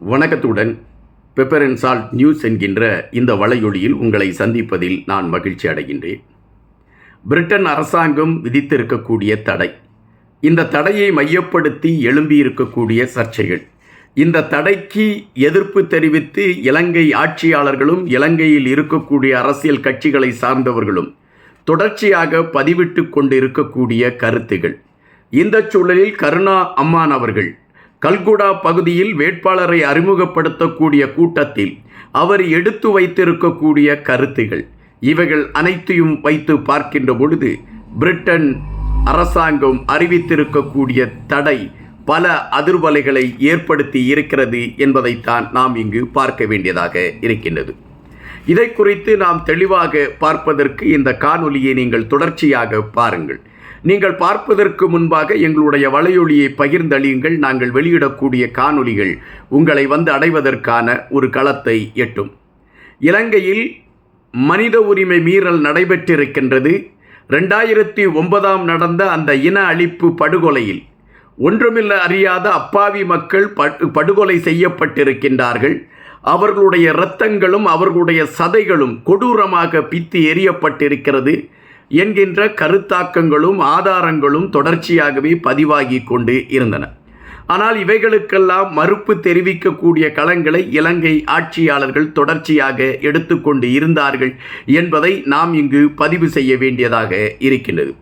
வணக்கத்துடன் pepper and salt news என்கின்ற இந்த வலையொலியில் உங்களை சந்திப்பதில் நான் மகிழ்ச்சி அடைகின்றேன். பிரிட்டன் அரசாங்கம் விதித்திருக்கக்கூடிய தடை. இந்த தடையை மையப்படுத்தி எழும்பியிருக்கக்கூடிய சர்ச்சைகள். இந்த தடைக்கு எதிர்ப்பு தெரிவித்து இலங்கை ஆட்சியாளர்களும் இலங்கையில் இருக்கக்கூடிய அரசியல் கட்சிகளை சார்ந்தவர்களும் தொடர்ச்சியாக பதிவிட்டு கொண்டிருக்கக்கூடிய கருத்துகள். இந்த சூழலில் கருணா அம்மான் அவர்கள் கல்குடா பகுதியில் வேட்பாளரை அறிமுகப்படுத்தக்கூடிய கூட்டத்தில் அவர் எடுத்து வைத்திருக்கக்கூடிய கருத்துகள். இவைகள் அனைத்தையும் வைத்து பார்க்கின்ற பொழுது பிரிட்டன் அரசாங்கம் அறிவித்திருக்கக்கூடிய தடை பல அதிர்வலைகளை ஏற்படுத்தி இருக்கிறது என்பதைத்தான் நாம் இங்கு பார்க்க வேண்டியதாக இருக்கின்றது. இதை குறித்து நாம் தெளிவாக பார்ப்பதற்கு இந்த காணொலியை நீங்கள் தொடர்ச்சியாக பாருங்கள். நீங்கள் பார்ப்பதற்கு முன்பாக எங்களுடைய வலையொலியை பகிர்ந்தளியுங்கள் நாங்கள் வெளியிடக்கூடிய காணொலிகள் உங்களை வந்து அடைவதற்கான ஒரு களத்தை எட்டும். இலங்கையில் மனித உரிமை மீறல் நடைபெற்றிருக்கின்றது. ரெண்டாயிரத்தி ஒன்பதாம் நடந்த அந்த இன அழிப்பு படுகொலையில் ஒன்றுமில்ல அறியாத அப்பாவி மக்கள் படு படுகொலை செய்யப்பட்டிருக்கின்றார்கள். அவர்களுடைய இரத்தங்களும் அவர்களுடைய சதைகளும் கொடூரமாக பித்து எரியப்பட்டிருக்கிறது என்கின்ற கருத்தாக்கங்களும் ஆதாரங்களும் தொடர்ச்சியாகவே பதிவாகி கொண்டு இருந்தன. ஆனால் இவைகளுக்கெல்லாம் மறுப்பு தெரிவிக்கக்கூடிய களங்களை இலங்கை ஆட்சியாளர்கள் தொடர்ச்சியாக எடுத்துக்கொண்டு இருந்தார்கள் என்பதை நாம் இங்கு பதிவு செய்ய வேண்டியதாக இருக்கின்றது.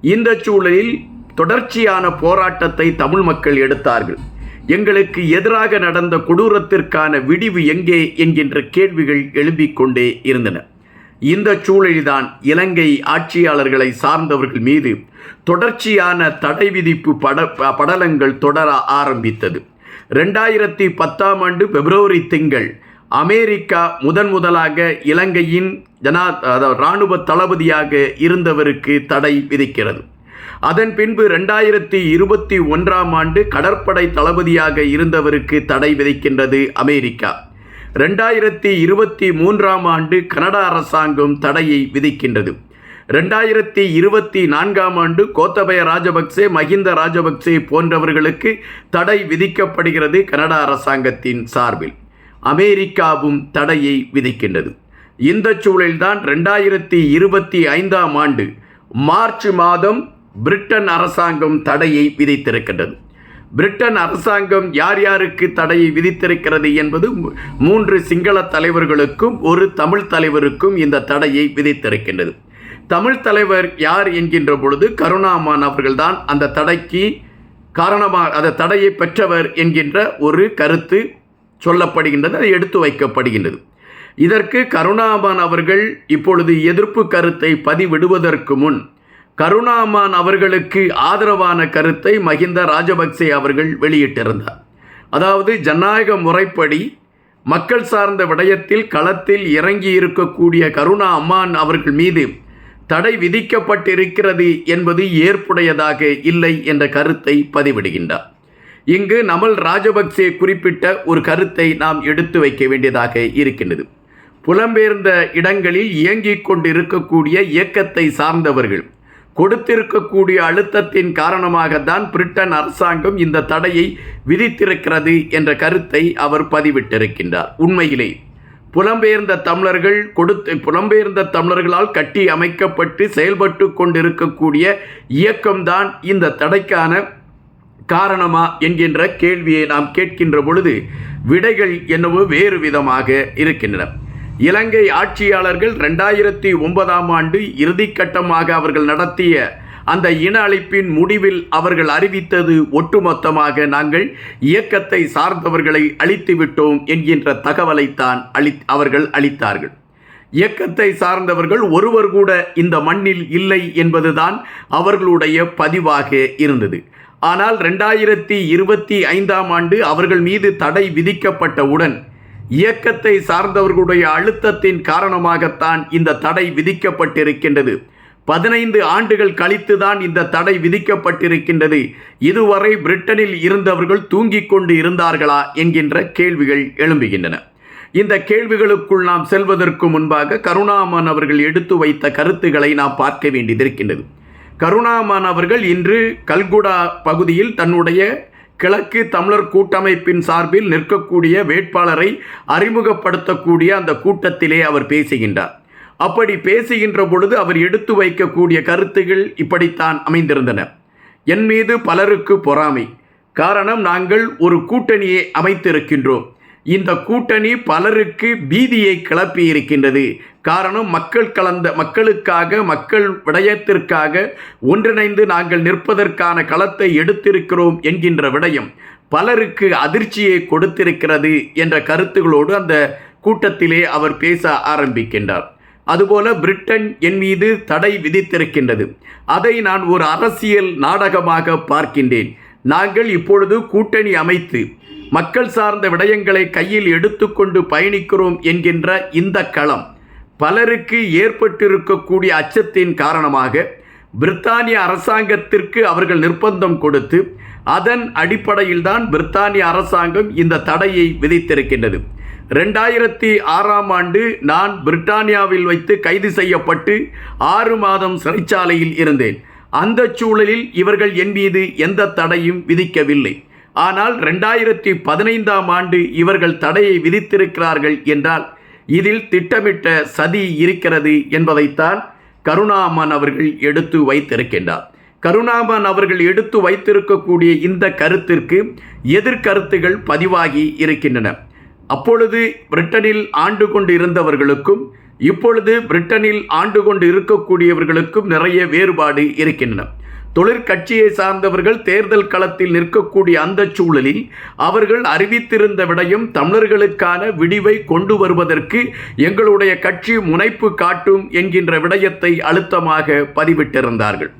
இந்த சூழலில் தொடர்ச்சியான போராட்டத்தை தமிழ் மக்கள் எடுத்தார்கள். எங்களுக்கு எதிராக நடந்த கொடூரத்திற்கான விடிவு எங்கே என்கின்ற கேள்விகள் எழும்பிக் கொண்டே இருந்தன. இந்த சூழலில்தான் இலங்கை ஆட்சியாளர்களை சார்ந்தவர்கள் மீது தொடர்ச்சியான தடை விதிப்பு பட படலங்கள் தொடர ஆரம்பித்தது. ரெண்டாயிரத்தி பத்தாம் ஆண்டு பிப்ரவரி திங்கள் அமெரிக்கா முதன் முதலாக இலங்கையின் ஜனா அதாவது இராணுவ தளபதியாக இருந்தவருக்கு தடை விதிக்கிறது. அதன் பின்பு ரெண்டாயிரத்தி இருபத்தி ஒன்றாம் ஆண்டு கடற்படை தளபதியாக இருந்தவருக்கு தடை விதிக்கின்றது அமெரிக்கா. ரெண்டாயிரத்தி இருபத்தி மூன்றாம் ஆண்டு கனடா அரசாங்கம் தடையை விதிக்கின்றது. ரெண்டாயிரத்தி இருபத்தி நான்காம் ஆண்டு கோத்தபய ராஜபக்சே மஹிந்த ராஜபக்சே போன்றவர்களுக்கு தடை விதிக்கப்படுகிறது கனடா அரசாங்கத்தின் சார்பில். அமெரிக்காவும் தடையை விதிக்கின்றது. இந்த சூழலில்தான் ரெண்டாயிரத்தி இருபத்தி ஐந்தாம் ஆண்டு மார்ச் மாதம் பிரிட்டன் அரசாங்கம் தடையை விதித்திருக்கின்றது. பிரிட்டன் அரசாங்கம் யார் யாருக்கு தடையை விதித்திருக்கிறது என்பது மூன்று சிங்கள தலைவர்களுக்கும் ஒரு தமிழ் தலைவருக்கும் இந்த தடையை விதித்திருக்கின்றது. தமிழ் தலைவர் யார் என்கின்ற பொழுது கருணாமான் அவர்கள்தான் அந்த தடைக்கு காரணமாக அந்த தடையை பெற்றவர் என்கின்ற ஒரு கருத்து சொல்லப்படுகின்றது அது எடுத்து வைக்கப்படுகின்றது. இதற்கு கருணாமான் அவர்கள் இப்பொழுது எதிர்ப்பு கருத்தை பதிவிடுவதற்கு முன் கருணாமான் அவர்களுக்கு ஆதரவான கருத்தை மஹிந்த ராஜபக்சே அவர்கள் வெளியிட்டிருந்தார். அதாவது ஜனநாயக முறைப்படி மக்கள் சார்ந்த விடயத்தில் களத்தில் இறங்கி இருக்கக்கூடிய கருணா அம்மான் அவர்கள் மீது தடை விதிக்கப்பட்டிருக்கிறது என்பது ஏற்புடையதாக இல்லை என்ற கருத்தை பதிவிடுகின்றார். இங்கு நமல் ராஜபக்சே குறிப்பிட்ட ஒரு கருத்தை நாம் எடுத்து வைக்க வேண்டியதாக இருக்கின்றது. புலம்பெயர்ந்த இடங்களில் இயங்கிக் கொண்டிருக்கக்கூடிய இயக்கத்தை சார்ந்தவர்கள் கொடுத்திருக்கக்கூடிய அழுத்தத்தின் காரணமாகத்தான் பிரிட்டன் அரசாங்கம் இந்த தடையை விதித்திருக்கிறது என்ற கருத்தை அவர் பதிவிட்டிருக்கின்றார். உண்மையிலே புலம்பெயர்ந்த தமிழர்கள் கொடுத்து புலம்பெயர்ந்த தமிழர்களால் கட்டி அமைக்கப்பட்டு செயல்பட்டு கொண்டிருக்கக்கூடிய இயக்கம்தான் இந்த தடைக்கான காரணமா என்கின்ற கேள்வியை நாம் கேட்கின்ற பொழுது விடைகள் என்னவோ வேறு விதமாக இருக்கின்றன. இலங்கை ஆட்சியாளர்கள் ரெண்டாயிரத்தி ஒன்பதாம் ஆண்டு இறுதிக்கட்டமாக அவர்கள் நடத்திய அந்த இன அழிப்பின் முடிவில் அவர்கள் அறிவித்தது ஒட்டுமொத்தமாக நாங்கள் இயக்கத்தை சார்ந்தவர்களை அழித்து விட்டோம் என்கின்ற தகவலைத்தான் அளி அவர்கள் அளித்தார்கள். இயக்கத்தை சார்ந்தவர்கள் ஒருவர் கூட இந்த மண்ணில் இல்லை என்பதுதான் அவர்களுடைய பதிவாக இருந்தது. ஆனால் ரெண்டாயிரத்தி இருபத்தி ஐந்தாம் ஆண்டு அவர்கள் மீது தடை விதிக்கப்பட்டவுடன் இயக்கத்தை சார்ந்தவர்களுடைய அழுத்தத்தின் காரணமாகத்தான் இந்த தடை விதிக்கப்பட்டிருக்கின்றது. பதினைந்து ஆண்டுகள் கழித்துதான் இந்த தடை விதிக்கப்பட்டிருக்கின்றது. இதுவரை பிரிட்டனில் இருந்தவர்கள் தூங்கிக் கொண்டு இருந்தார்களா என்கின்ற கேள்விகள் எழும்புகின்றன. இந்த கேள்விகளுக்குள் நாம் செல்வதற்கு முன்பாக கருணாமன் அவர்கள் எடுத்து வைத்த கருத்துக்களை நாம் பார்க்க வேண்டியதிருக்கின்றது கருணாமன் அவர்கள் இன்று கல்குடா பகுதியில் தன்னுடைய கிழக்கு தமிழர் கூட்டமைப்பின் சார்பில் நிற்கக்கூடிய வேட்பாளரை அறிமுகப்படுத்தக்கூடிய அந்த கூட்டத்திலே அவர் பேசுகின்றார். அப்படி பேசுகின்ற பொழுது அவர் எடுத்து வைக்கக்கூடிய கருத்துகள் இப்படித்தான் அமைந்திருந்தன. என் மீது பலருக்கு பொறாமை. காரணம் நாங்கள் ஒரு கூட்டணியை அமைத்திருக்கின்றோம். இந்த கூட்டணி பலருக்கு பீதியை கிளப்பி இருக்கின்றது காரணம் மக்கள் கலந்த மக்களுக்காக மக்கள் விடயத்திற்காக ஒன்றிணைந்து நாங்கள் நிற்பதற்கான களத்தை எடுத்திருக்கிறோம் என்கின்ற விடயம் பலருக்கு அதிர்ச்சியை கொடுத்திருக்கிறது என்ற கருத்துகளோடு அந்த கூட்டத்திலே அவர் பேச ஆரம்பிக்கின்றார். அதுபோல பிரிட்டன் என் மீது தடை விதித்திருக்கின்றது. அதை நான் ஒரு அரசியல் நாடகமாக பார்க்கின்றேன். நாங்கள் இப்பொழுது கூட்டணி அமைத்து மக்கள் சார்ந்த விடயங்களை கையில் எடுத்துக்கொண்டு பயணிக்கிறோம் என்கின்ற இந்த களம் பலருக்கு ஏற்பட்டிருக்கக்கூடிய அச்சத்தின் காரணமாக பிரித்தானிய அரசாங்கத்திற்கு அவர்கள் நிர்பந்தம் கொடுத்து அதன் அடிப்படையில்தான் பிரித்தானிய அரசாங்கம் இந்த தடையை விதித்திருக்கின்றது. ரெண்டாயிரத்தி ஆறாம் ஆண்டு நான் பிரிட்டானியாவில் வைத்து கைது செய்யப்பட்டு ஆறு மாதம் சிறைச்சாலையில் இருந்தேன். அந்த சூழலில் இவர்கள் என் மீது எந்த தடையும் விதிக்கவில்லை. ஆனால் ரெண்டாயிரத்தி பதினைந்தாம் ஆண்டு இவர்கள் தடையை விதித்திருக்கிறார்கள் என்றால் இதில் திட்டமிட்ட சதி இருக்கிறது என்பதைத்தான் கருணாமன் அவர்கள் எடுத்து வைத்திருக்கின்றார். கருணாமன் அவர்கள் எடுத்து வைத்திருக்கக்கூடிய இந்த கருத்திற்கு எதிர்கருத்துகள் பதிவாகி இருக்கின்றன. அப்பொழுது பிரிட்டனில் ஆண்டு கொண்டு இருந்தவர்களுக்கும் இப்பொழுது பிரிட்டனில் ஆண்டு கொண்டு இருக்கக்கூடியவர்களுக்கும் நிறைய வேறுபாடு இருக்கின்றன. தொழிற்கட்சியை சார்ந்தவர்கள் தேர்தல் களத்தில் நிற்கக்கூடிய அந்த சூழலில் அவர்கள் அறிவித்திருந்த விடயம் தமிழர்களுக்கான விடிவை கொண்டு வருவதற்கு எங்களுடைய கட்சி முனைப்பு காட்டும் என்கின்ற விடயத்தை அழுத்தமாக பதிவிட்டிருந்தார்கள்.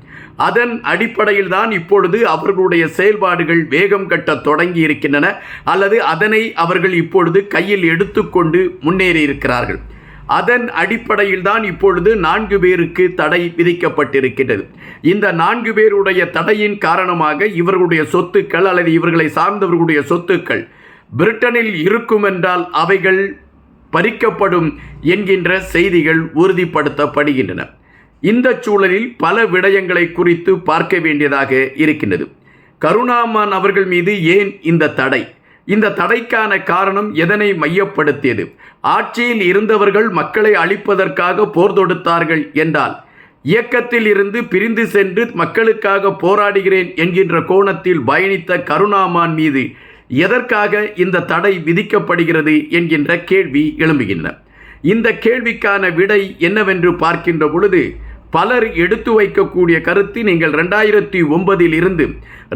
அதன் அடிப்படையில் தான் இப்பொழுது அவர்களுடைய செயல்பாடுகள் வேகம் கட்ட தொடங்கி இருக்கின்றன அல்லது அதனை அவர்கள் இப்பொழுது கையில் எடுத்துக்கொண்டு முன்னேறி இருக்கிறார்கள். அதன் அடிப்படையில் தான் இப்பொழுது நான்கு பேருக்கு தடை விதிக்கப்பட்டிருக்கின்றது. இந்த நான்கு பேருடைய தடையின் காரணமாக இவர்களுடைய சொத்துக்கள் அல்லது இவர்களை சார்ந்தவர்களுடைய சொத்துக்கள் பிரிட்டனில் இருக்கும் என்றால் அவைகள் பறிக்கப்படும் என்கின்ற செய்திகள் உறுதிப்படுத்தப்படுகின்றன. இந்த சூழலில் பல விடயங்களை குறித்து பார்க்க வேண்டியதாக இருக்கின்றது. கருணாமான் அவர்கள் மீது ஏன் இந்த தடை? இந்த தடைக்கான காரணம் எதனை மையப்படுத்தியது? ஆட்சியில் இருந்தவர்கள் மக்களை அழிப்பதற்காக போர் தொடுத்தார்கள் என்றால் இயக்கத்தில் இருந்து பிரிந்து சென்று மக்களுக்காக போராடுகிறேன் என்கின்ற கோணத்தில் பயணித்த கருணாமான் மீது எதற்காக இந்த தடை விதிக்கப்படுகிறது என்கின்ற கேள்வி எழும்புகின்றன. இந்த கேள்விக்கான விடை என்னவென்று பார்க்கின்ற பொழுது பலர் எடுத்து வைக்கக்கூடிய கருத்து நீங்கள் ரெண்டாயிரத்தி ஒன்பதில் இருந்து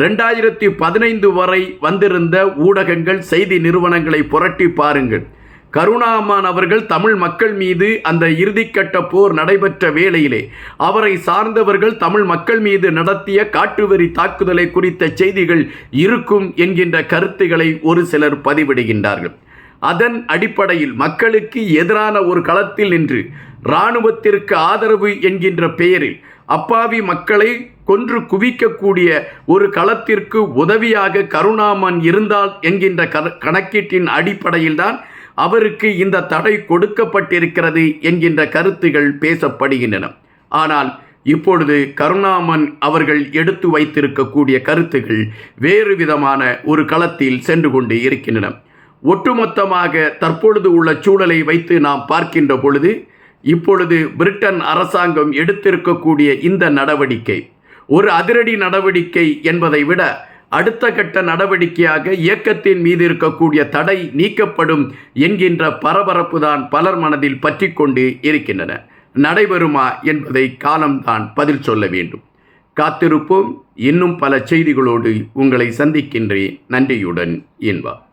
ரெண்டாயிரத்தி பதினைந்து வரை வந்திருந்த ஊடகங்கள் செய்தி நிறுவனங்களை புரட்டி பாருங்கள். கருணாமான் அவர்கள் தமிழ் மக்கள் மீது அந்த இறுதிக்கட்ட போர் நடைபெற்ற வேளையிலே அவரை சார்ந்தவர்கள் தமிழ் மக்கள் மீது நடத்திய காட்டுவரி தாக்குதலை குறித்த செய்திகள் இருக்கும் என்கின்ற கருத்துக்களை ஒரு சிலர் பதிவிடுகின்றார்கள். அதன் அடிப்படையில் மக்களுக்கு எதிரான ஒரு களத்தில் நின்று இராணுவத்திற்கு ஆதரவு என்கின்ற பெயரில் அப்பாவி மக்களை கொன்று குவிக்கக்கூடிய ஒரு களத்திற்கு உதவியாக கருணாமன் இருந்தால் என்கின்ற கணக்கீட்டின் அடிப்படையில்தான் அவருக்கு இந்த தடை கொடுக்கப்பட்டிருக்கிறது என்கின்ற கருத்துகள் பேசப்படுகின்றன. ஆனால் இப்பொழுது கருணாமன் அவர்கள் எடுத்து வைத்திருக்கக்கூடிய கருத்துகள் வேறு விதமான ஒரு களத்தில் சென்று கொண்டு இருக்கின்றன. ஒட்டுமொத்தமாக தற்பொழுது உள்ள சூழலை வைத்து நாம் பார்க்கின்ற பொழுது இப்பொழுது பிரிட்டன் அரசாங்கம் எடுத்திருக்கக்கூடிய இந்த நடவடிக்கை ஒரு அதிரடி நடவடிக்கை என்பதை விட அடுத்த கட்ட நடவடிக்கையாக இயக்கத்தின் மீது இருக்கக்கூடிய தடை நீக்கப்படும் என்கின்ற பரபரப்பு தான் பலர் மனதில் பற்றி கொண்டு இருக்கின்றன. நடைபெறுமா என்பதை காலம்தான் பதில் சொல்ல வேண்டும். காத்திருப்போம். இன்னும் பல செய்திகளோடு உங்களை சந்திக்கின்றேன். நன்றியுடன் என்பார்